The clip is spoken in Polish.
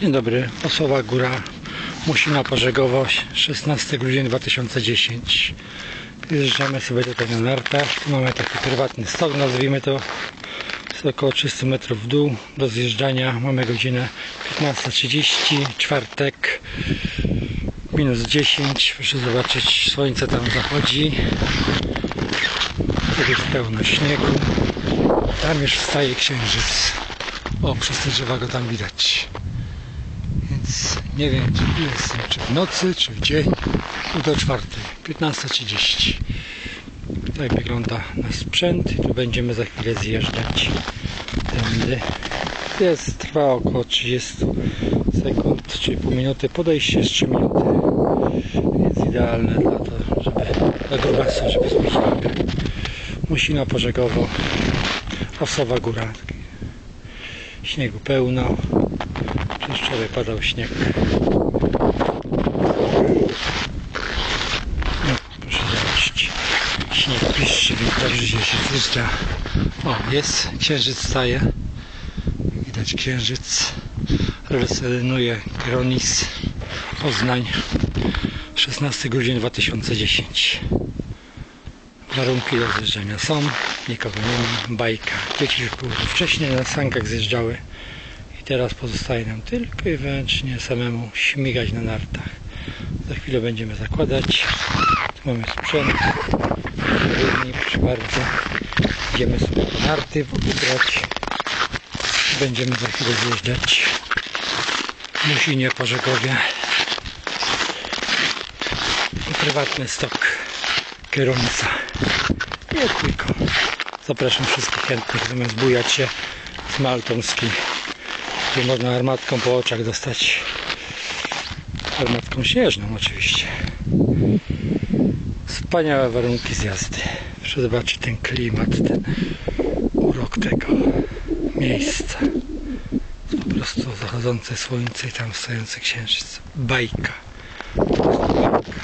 Dzień dobry, Osowa Góra, Musina Pożegowo, 16 grudzień 2010. Wjeżdżamy sobie tutaj na nartach. Tu mamy taki prywatny stok, nazwijmy to. Jest około 300 metrów w dół. Do zjeżdżania mamy godzinę 15.30, czwartek, minus 10. Proszę zobaczyć, słońce tam zachodzi. Tu jest pełno śniegu. Tam już wstaje księżyc. O, przez te drzewa go tam widać. Nie wiem, czy jestem, czy w nocy, czy w dzień. Tu do czwartej, 15.30. Tak wygląda nasz sprzęt i tu będziemy za chwilę zjeżdżać tędy. Jest, trwa około 30 sekund, czyli pół minuty. Podejście jest 3 minuty. Jest idealne dla to, żeby dla grubasa, żeby lapę. Musina Pożegowo, Osowa Góra. Śniegu pełno. Przecież wczoraj padał śnieg. No, proszę zobaczyć. Śnieg piszczy, więc dobrze się zjeżdża. O, jest. Księżyc staje. Widać księżyc. Relacjonuje Kronis Poznań. 16 grudzień 2010. Warunki do zjeżdżania są, nikogo nie ma, bajka. Dzieci już wcześniej na sankach zjeżdżały teraz pozostaje nam tylko i wyłącznie samemu śmigać na nartach. Za chwilę będziemy zakładać. Tu mamy sprzęt. Odpowiedni, proszę bardzo. Idziemy sobie po narty ubrać. Będziemy za chwilę zjeżdżać. Musinie po Żegowie. Prywatny stok kierownica. Nie tylko. Zapraszam wszystkich chętnych zamiast bujać się z Maltomski, gdzie można armatką po oczach dostać. Armatką śnieżną oczywiście. Wspaniałe warunki zjazdy. Proszę zobaczyć ten klimat, ten urok tego miejsca. Po prostu zachodzące słońce i tam stojący księżyc. Bajka. Bajka.